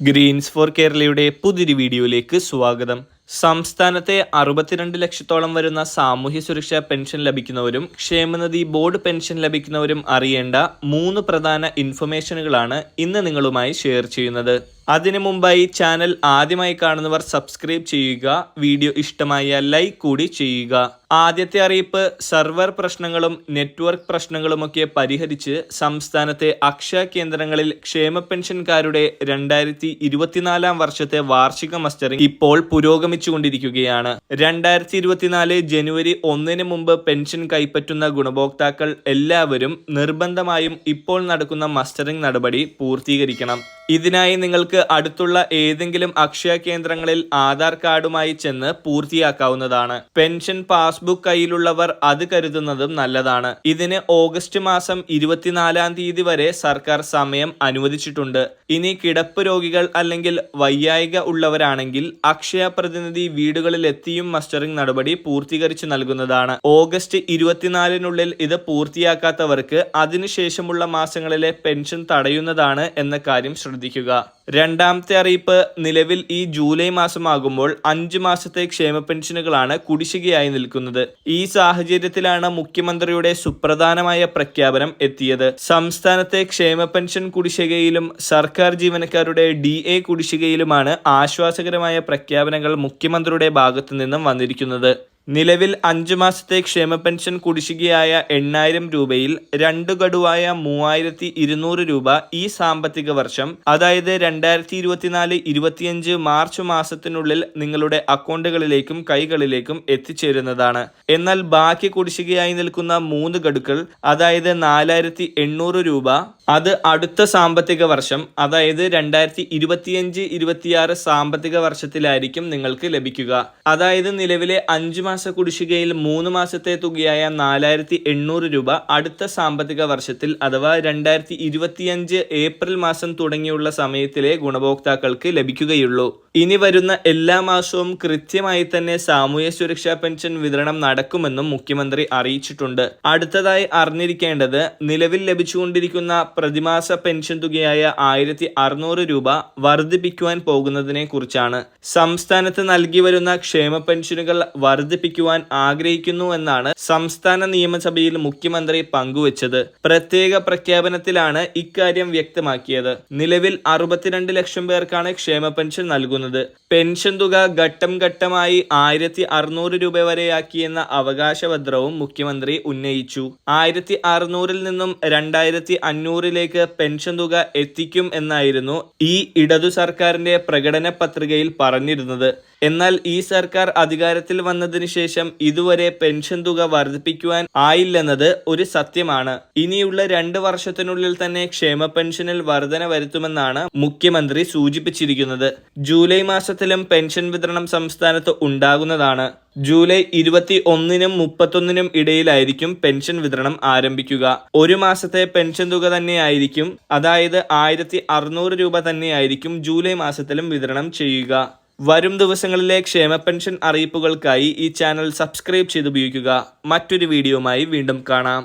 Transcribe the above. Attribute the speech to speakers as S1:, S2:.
S1: Green's four കേരളയുടെ പുതിയൊരു വീഡിയോയിലേക്ക് സ്വാഗതം. സംസ്ഥാനത്തെ അറുപത്തിരണ്ട് ലക്ഷത്തോളം വരുന്ന സാമൂഹ്യ സുരക്ഷാ പെൻഷൻ ലഭിക്കുന്നവരും ക്ഷേമനിധി ബോർഡ് പെൻഷൻ ലഭിക്കുന്നവരും അറിയേണ്ട മൂന്ന് പ്രധാന ഇൻഫർമേഷനുകളാണ് ഇന്ന് നിങ്ങളുമായി ഷെയർ ചെയ്യുന്നത്. അതിനു മുമ്പായി ചാനൽ ആദ്യമായി കാണുന്നവർ സബ്സ്ക്രൈബ് ചെയ്യുക വീഡിയോ ഇഷ്ടമായ ലൈക്ക് കൂടി ചെയ്യുക. ആദ്യത്തെ അറിയിപ്പ് സെർവർ പ്രശ്നങ്ങളും നെറ്റ്വർക്ക് പ്രശ്നങ്ങളുമൊക്കെ പരിഹരിച്ച് സംസ്ഥാനത്തെ അക്ഷയ കേന്ദ്രങ്ങളിൽ ക്ഷേമ പെൻഷൻകാരുടെ രണ്ടായിരത്തി ഇരുപത്തിനാലാം വർഷത്തെ വാർഷിക മസ്റ്ററിംഗ് ഇപ്പോൾ പുരോഗമിച്ചുകൊണ്ടിരിക്കുകയാണ്. രണ്ടായിരത്തി ഇരുപത്തിനാല് ജനുവരി ഒന്നിന് മുമ്പ് പെൻഷൻ കൈപ്പറ്റുന്ന ഗുണഭോക്താക്കൾ എല്ലാവരും നിർബന്ധമായും ഇപ്പോൾ നടക്കുന്ന മസ്റ്ററിംഗ് നടപടി പൂർത്തീകരിക്കണം. ഇതിനായി നിങ്ങൾക്ക് അടുത്തുള്ള ഏതെങ്കിലും അക്ഷയ കേന്ദ്രങ്ങളിൽ ആധാർ കാർഡുമായി ചെന്ന് പൂർത്തിയാക്കാവുന്നതാണ്. പെൻഷൻ പാസ്ബുക്ക് കയ്യിലുള്ളവർ അത് കരുതുന്നതും നല്ലതാണ്. ഇതിന് ഓഗസ്റ്റ് മാസം ഇരുപത്തിനാലാം തീയതി വരെ സർക്കാർ സമയം അനുവദിച്ചിട്ടുണ്ട്. ഇനി കിടപ്പ് രോഗികൾ അല്ലെങ്കിൽ വയ്യായിക ഉള്ളവരാണെങ്കിൽ അക്ഷയ പ്രതിനിധി വീടുകളിൽ എത്തിയും മസ്റ്ററിംഗ് നടപടി പൂർത്തീകരിച്ചു നൽകുന്നതാണ്. ഓഗസ്റ്റ് ഇരുപത്തിനാലിനുള്ളിൽ ഇത് പൂർത്തിയാക്കാത്തവർക്ക് അതിനുശേഷമുള്ള മാസങ്ങളിലെ പെൻഷൻ തടയുന്നതാണ് എന്ന കാര്യം ശ്രദ്ധിക്കുക രണ്ടാമത്തെ അറിയിപ്പ് നിലവിൽ ഈ ജൂലൈ മാസമാകുമ്പോൾ അഞ്ചു മാസത്തെ ക്ഷേമ പെൻഷനുകളാണ് കുടിശ്ശികയായി നിൽക്കുന്നത്. ഈ സാഹചര്യത്തിലാണ് മുഖ്യമന്ത്രിയുടെ സുപ്രധാനമായ പ്രഖ്യാപനം എത്തിയത്. സംസ്ഥാനത്തെ ക്ഷേമ പെൻഷൻ കുടിശ്ശികയിലും സർക്കാർ ജീവനക്കാരുടെ ഡി എ കുടിശ്ശികയിലുമാണ് ആശ്വാസകരമായ പ്രഖ്യാപനങ്ങൾ മുഖ്യമന്ത്രിയുടെ ഭാഗത്തു നിന്നും വന്നിരിക്കുന്നത്. നിലവിൽ അഞ്ചു മാസത്തെ ക്ഷേമ പെൻഷൻ കുടിശ്ശികയായ എണ്ണായിരം രൂപയിൽ രണ്ട് ഗഡുവായ മൂവായിരത്തി ഇരുന്നൂറ് രൂപ ഈ സാമ്പത്തിക വർഷം അതായത് രണ്ടായിരത്തി ഇരുപത്തിനാല് ഇരുപത്തിയഞ്ച് മാർച്ച് മാസത്തിനുള്ളിൽ നിങ്ങളുടെ അക്കൗണ്ടുകളിലേക്കും കൈകളിലേക്കും എത്തിച്ചേരുന്നതാണ്. എന്നാൽ ബാക്കി കുടിശ്ശികയായി നിൽക്കുന്ന മൂന്ന് ഗഡുക്കൾ അതായത് നാലായിരത്തി എണ്ണൂറ് രൂപ അത് അടുത്ത സാമ്പത്തിക വർഷം അതായത് രണ്ടായിരത്തി ഇരുപത്തിയഞ്ച് ഇരുപത്തിയാറ് സാമ്പത്തിക വർഷത്തിലായിരിക്കും നിങ്ങൾക്ക് ലഭിക്കുക. അതായത് നിലവിലെ അഞ്ചു മാസ കുടിശ്ശികയിൽ മൂന്ന് മാസത്തെ തുകയായ നാലായിരത്തി എണ്ണൂറ് രൂപ അടുത്ത സാമ്പത്തിക വർഷത്തിൽ അഥവാ രണ്ടായിരത്തി ഇരുപത്തിയഞ്ച് ഏപ്രിൽ മാസം തുടങ്ങിയുള്ള സമയത്തിലെ ഗുണഭോക്താക്കൾക്ക് ലഭിക്കുകയുള്ളൂ. ഇനി വരുന്ന എല്ലാ മാസവും കൃത്യമായി തന്നെ സാമൂഹ്യ സുരക്ഷാ പെൻഷൻ വിതരണം നടക്കുമെന്നും മുഖ്യമന്ത്രി അറിയിച്ചിട്ടുണ്ട്. അടുത്തതായി അറിഞ്ഞിരിക്കേണ്ടത് നിലവിൽ ലഭിച്ചുകൊണ്ടിരിക്കുന്ന പ്രതിമാസ പെൻഷൻ തുകയായ ആയിരത്തി രൂപ വർദ്ധിപ്പിക്കുവാൻ പോകുന്നതിനെ കുറിച്ചാണ് സംസ്ഥാനത്ത് നൽകി വരുന്ന ക്ഷേമ പെൻഷനുകൾ വർദ്ധിപ്പിക്കുവാൻ ആഗ്രഹിക്കുന്നു എന്നാണ് സംസ്ഥാന നിയമസഭയിൽ മുഖ്യമന്ത്രി പങ്കുവച്ചത്. പ്രത്യേക പ്രഖ്യാപനത്തിലാണ് ഇക്കാര്യം വ്യക്തമാക്കിയത്. നിലവിൽ അറുപത്തിരണ്ട് ലക്ഷം പേർക്കാണ് ക്ഷേമ പെൻഷൻ നൽകുന്നത്. പെൻഷൻ തുക ഘട്ടം ഘട്ടമായി ആയിരത്തി അറുന്നൂറ് രൂപ വരെയാക്കിയെന്ന അവകാശപത്രവും മുഖ്യമന്ത്രി ഉന്നയിച്ചു. ആയിരത്തി അറുന്നൂറിൽ നിന്നും രണ്ടായിരത്തി അഞ്ഞൂറിലേക്ക് പെൻഷൻ തുക എത്തിക്കും എന്നായിരുന്നു ഈ ഇടതു സർക്കാരിന്റെ പ്രകടന പത്രികയിൽ പറഞ്ഞിരുന്നത്. എന്നാൽ ഈ സർക്കാർ അധികാരത്തിൽ വന്നതിന് ശേഷം ഇതുവരെ പെൻഷൻ തുക വർദ്ധിപ്പിക്കുവാൻ ആയില്ലെന്നത് ഒരു സത്യമാണ്. ഇനിയുള്ള രണ്ട് വർഷത്തിനുള്ളിൽ തന്നെ ക്ഷേമ പെൻഷനിൽ വർധന വരുത്തുമെന്നാണ് മുഖ്യമന്ത്രി സൂചിപ്പിച്ചിരിക്കുന്നത്. ജൂലൈ മാസത്തിലും പെൻഷൻ വിതരണം സംസ്ഥാനത്ത് ഉണ്ടാകുന്നതാണ്. ജൂലൈ ഇരുപത്തി ഒന്നിനും മുപ്പത്തൊന്നിനും ഇടയിലായിരിക്കും പെൻഷൻ വിതരണം ആരംഭിക്കുക. ഒരു മാസത്തെ പെൻഷൻ തുക തന്നെയായിരിക്കും. അതായത് ആയിരത്തി അറുന്നൂറ് രൂപ തന്നെയായിരിക്കും ജൂലൈ മാസത്തിലും വിതരണം ചെയ്യുക. വരും ദിവസങ്ങളിലെ ക്ഷേമ പെൻഷൻ അറിയിപ്പുകൾക്കായി ഈ ചാനൽ സബ്സ്ക്രൈബ് ചെയ്ത് ഉപയോഗിക്കുക മറ്റൊരു വീഡിയോയുമായി വീണ്ടും കാണാം.